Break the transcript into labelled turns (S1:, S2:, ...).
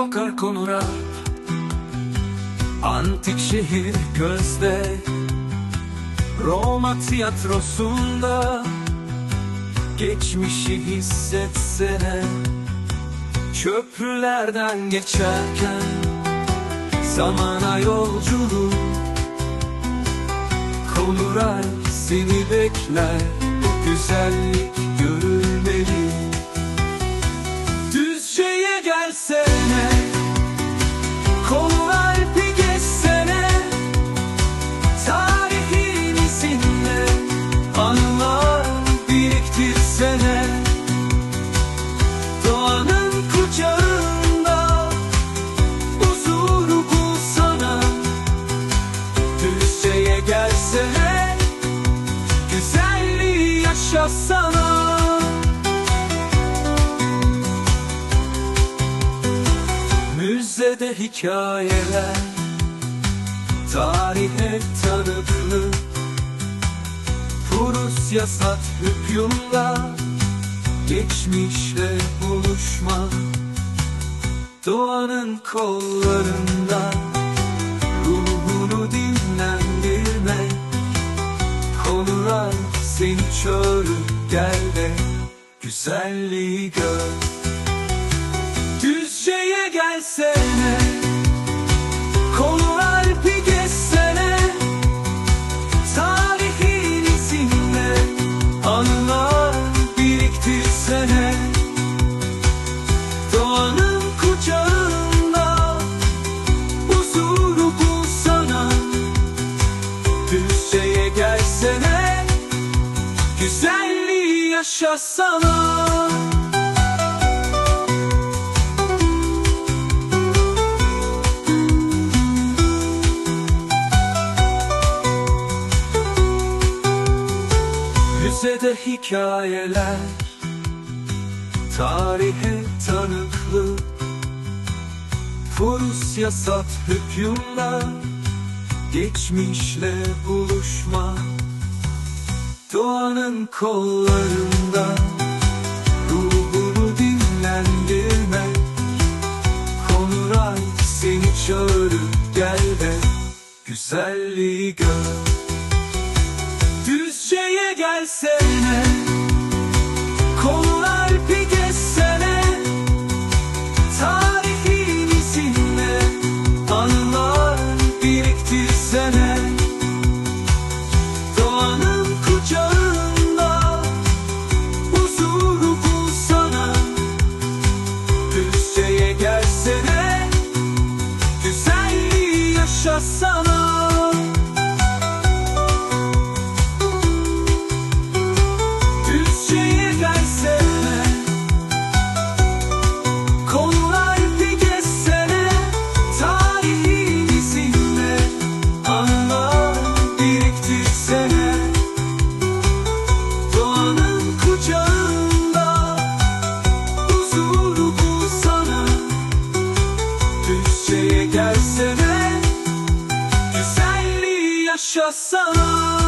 S1: kokar konura. Antik şehir gözde. Roma tiyatrosunda. Geçmişi hissetsene. Köprülerden geçerken. Zamana yolculuk. Konuray seni bekler. Bu güzellik yaşasana Müzede hikayeler Tarihe tanıklık Prusya sat hükümla Geçmişle buluşma Doğanın kollarında gel de Güzelliği gör. Düzce'ye gelsene yaşasana Müzede hikayeler Tarihe tanıklık Prusya sat hükümler Geçmişle buluşma Doğanın kollarında Ruhunu dinlendirmek Konuray seni çağırır gel de Güzelliği gör. Düzce'ye gelsene yaşasana yaşasana